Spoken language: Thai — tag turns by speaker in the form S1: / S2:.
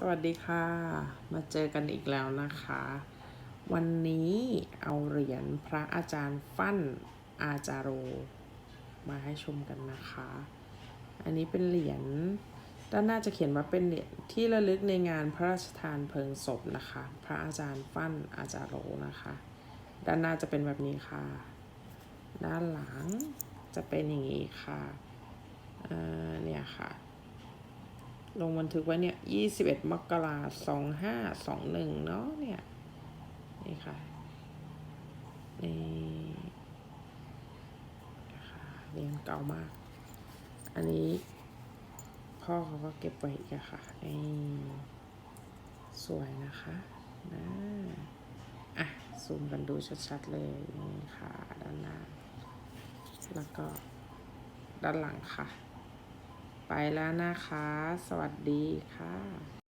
S1: สวัสดีค่ะ มาเจอกันอีกแล้วนะคะ วันนี้เอาเหรียญพระอาจารย์ฟั่นอาจารโร มาให้ชมกันนะคะ อันนี้เป็นเหรียญด้านหน้าจะเขียนว่าเป็นเหรียญที่ระลึกในงานพระราชทานเพลิงศพนะคะ พระอาจารย์ฟั่นอาจารโรนะคะ ด้านหน้าจะเป็นแบบนี้ค่ะ ด้านหลังจะเป็นอย่างนี้ค่ะเเนี่ยค่ะ ลงบันทึกไว้เนี่ย21มกราสองห้าสองหนึ่งเนาะเนี่ย นี่ค่ะ นี่นะคะเรียนเก่ามาก อันนี้พ่อเขาก็เก็บไว้อีกอะค่ะนี่สวยนะคะนะอะ ซูมกันดูชัดๆเลยนี่ค่ะ ด้านหน้า แล้วก็ด้านหลังค่ะ ไปแล้วนะคะ สวัสดีค่ะ